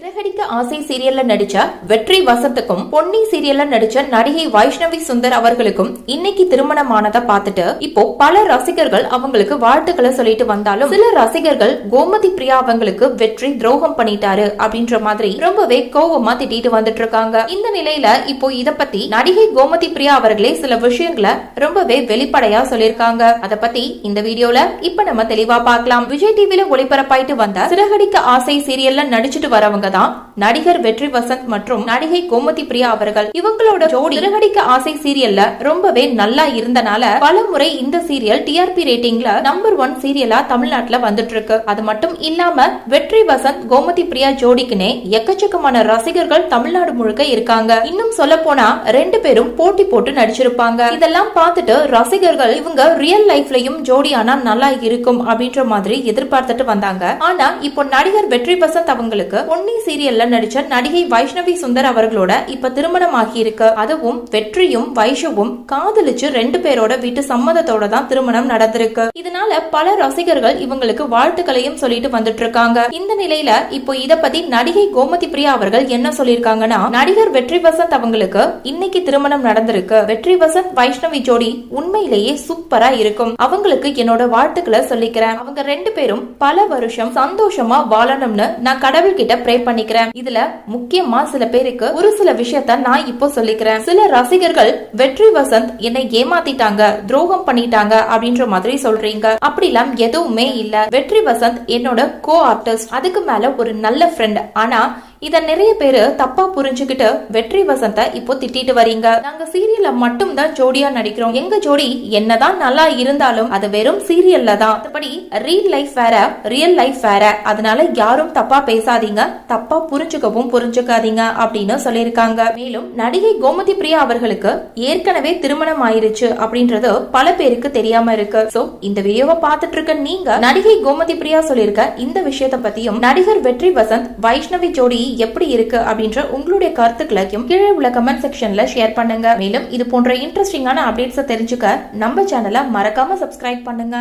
சிறகடிக்க ஆசை சீரியல்ல நடிச்ச வெற்றி வசத்துக்கும் பொன்னி சீரியல்ல நடிச்ச நடிகை வைஷ்ணவி சுந்தர் அவர்களுக்கும் இன்னைக்கு திருமணமானதை பார்த்துட்டு இப்போ பல ரசிகர்கள் அவங்களுக்கு வாழ்த்துக்களை சொல்லிட்டு வந்தாலும் சில ரசிகர்கள் கோமதி பிரியா அவங்களுக்கு வெற்றி துரோகம் பண்ணிட்டாரு அப்படின்ற மாதிரி ரொம்பவே கோவமா திட்டிட்டு வந்துட்டு இருக்காங்க. இந்த நிலையில இப்போ இத பத்தி நடிகை கோமதி பிரியா அவர்களே சில விஷயங்களை ரொம்பவே வெளிப்படையா சொல்லியிருக்காங்க. அத பத்தி இந்த வீடியோல இப்ப நம்ம தெளிவா பார்க்கலாம். விஜய் டிவில ஒளிபரப்பாயிட்டு வந்த சிறகடிக்க ஆசை சீரியல்ல நடிச்சிட்டு வரவங்க தான் நடிகர் வெற்றி வசந்த் மற்றும் நடிகை கோமதி பிரியா அவர்கள் இவங்களோட ஜோடி திருநடிக்க ஆசை சீரியல்ல ரொம்பவே நல்லா இருந்தனால பல முறை இந்த சீரியல் டிஆர்பி ரேட்டிங்ல நம்பர் ஒன் சீரியலா தமிழ்நாட்டுல வந்துட்டு இருக்கு அது மட்டும் இல்லாம வெற்றி வசந்த் கோமதி பிரியா ஜோடிக்குனே எக்கச்சக்கமான ரசிகர்கள் தமிழ்நாடு முழுக்க இருக்காங்க. இன்னும் சொல்ல போனா ரெண்டு பேரும் போட்டி போட்டு நடிச்சிருப்பாங்க. இதெல்லாம் பார்த்துட்டு ரசிகர்கள் இவங்க ரியல் லைஃப்லயும் ஜோடியானா நல்லா இருக்கும் அப்படின்ற மாதிரி எதிர்பார்த்துட்டு வந்தாங்க. ஆனா இப்போ நடிகர் வெற்றி வசந்த் அவங்களுக்கு பொன்னி சீரியல்ல நடிச்ச நடிகை வைஷ்ணவி சுந்தர் அவர்களோட இப்ப திருமணம் ஆகியிருக்கு அதுவும் வெற்றியும் வைஷவும் காதலிச்சு ரெண்டு பேரோட வீட்டு சம்மதத்தோட தான் திருமணம் நடந்திருக்கு. இது இதனால பல ரசிகர்கள் இவங்களுக்கு வாழ்த்துக்களையும் சொல்லிட்டு வந்துட்டு இருக்காங்க இந்த நிலையில இப்போ இத பத்தி நடிகை கோமதி பிரியா அவர்கள் என்ன சொல்லிருக்காங்கன்னா நடிகர் வெற்றி வசந்த் அவங்களுக்கு இன்னைக்கு திருமணம் நடந்திருக்கு. வெற்றி வசந்த் வைஷ்ணவி ஜோடி உண்மையிலேயே சூப்பரா இருக்கும். அவங்களுக்கு என்னோட வாழ்த்துக்களை சொல்லிக்கிறேன். அவங்க ரெண்டு பேரும் பல வருஷம் சந்தோஷமா வாழணும்னு நான் கடவுள் கிட்ட ப்ரே பண்ணிக்கிறேன். இதுல முக்கியமா சில பேருக்கு ஒரு சில விஷயத்த நான் இப்போ சொல்லிக்கிறேன். சில ரசிகர்கள் வெற்றி வசந்த் என்னை ஏமாத்திட்டாங்க துரோகம் பண்ணிட்டாங்க அப்படின்ற மாதிரி சொல்றீங்க. அப்படிலாம் எதுவுமே இல்ல. வெற்றி வசந்த் என்னோட கோ ஆர்டிஸ்ட் அதுக்கு மேல ஒரு நல்ல ஃப்ரெண்ட் ஆனா இத நிறைய பேர் தப்பா புரிஞ்சுக்கிட்டு வெற்றி வசந்த இப்போ திட்டிட்டு வரீங்க. நாங்க சீரியல்ல மட்டும் தான் ஜோடியா நடிக்கிறோம். எங்க ஜோடி என்னதான் நல்லா இருந்தாலும் அது வெறும் சீரியல்ல தான். மற்றபடி ரீல் லைஃப் வேற ரியல் லைஃப் வேற. அதனால யாரும் தப்பா பேசாதீங்க. தப்பா புரிஞ்சுக்கவும் புரிஞ்சுக்காதீங்க அப்படின்னு சொல்லியிருக்காங்க. மேலும் நடிகை கோமதி பிரியா அவர்களுக்கு ஏற்கனவே திருமணம் ஆயிருச்சு அப்படின்றது பல பேருக்கு தெரியாம இருக்கு. சோ இந்த வீடியோவை பார்த்துட்டு இருக்க நீங்க நடிகை கோமதி பிரியா சொல்லியிருக்க இந்த விஷயத்த பத்தியும் நடிகர் வெற்றி வசந்த் வைஷ்ணவி ஜோடி எப்படி இருக்கு அப்படின்ற உங்களுடைய கருத்துக்களையும் கீழே உள்ள கமெண்ட் செக்ஷன்ல ஷேர் பண்ணுங்க. மேலும் இது போன்ற இன்ட்ரெஸ்டிங்கான அப்டேட்ஸை தெரிஞ்சுக்க நம்ம சேனலை மறக்காம சப்ஸ்கிரைப் பண்ணுங்க.